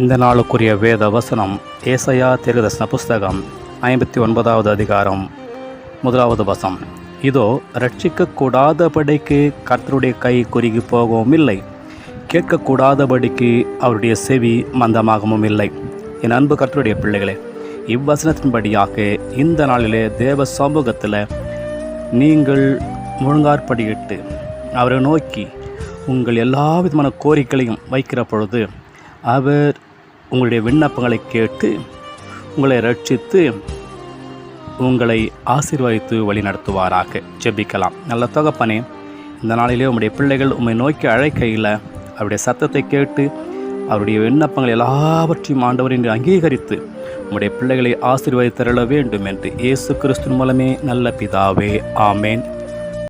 இந்த நாளுக்குரிய வேத வசனம் ஏசையா திருதர்சன புஸ்தகம் ஐம்பத்தி ஒன்பதாவது அதிகாரம் முதலாவது வசம். இதோ ரட்சிக்கக்கூடாதபடிக்கு கர்த்தருடைய கை குறுகி போகவும் இல்லை. கேட்கக்கூடாதபடிக்கு அவருடைய செவி மந்தமாகவும் இல்லை. என் அன்பு கர்த்தருடைய பிள்ளைகளே இவ்வசனத்தின்படியாக இந்த நாளிலே தேவ சமூகத்தில் நீங்கள் முழுங்காற்படியிட்டு அவரை நோக்கி உங்கள் எல்லா விதமான கோரிக்கைகளையும் வைக்கிற பொழுது அவர் உங்களுடைய விண்ணப்பங்களை கேட்டு உங்களை ரட்சித்து உங்களை ஆசீர்வதித்து வழி நடத்துவாராக ஜெபிக்கலாம். நல்ல தகப்பனே இந்த நாளிலே உம்முடைய பிள்ளைகள் உம்மை நோக்கி அழைக்கையில் அவருடைய சத்தத்தை கேட்டு அவருடைய விண்ணப்பங்கள் எல்லாவற்றையும் ஆண்டவர் என்று அங்கீகரித்து உம்முடைய பிள்ளைகளை ஆசீர்வதித்தருள வேண்டும் என்று இயேசு கிறிஸ்துவின் மூலமே நல்ல பிதாவே. ஆமேன்.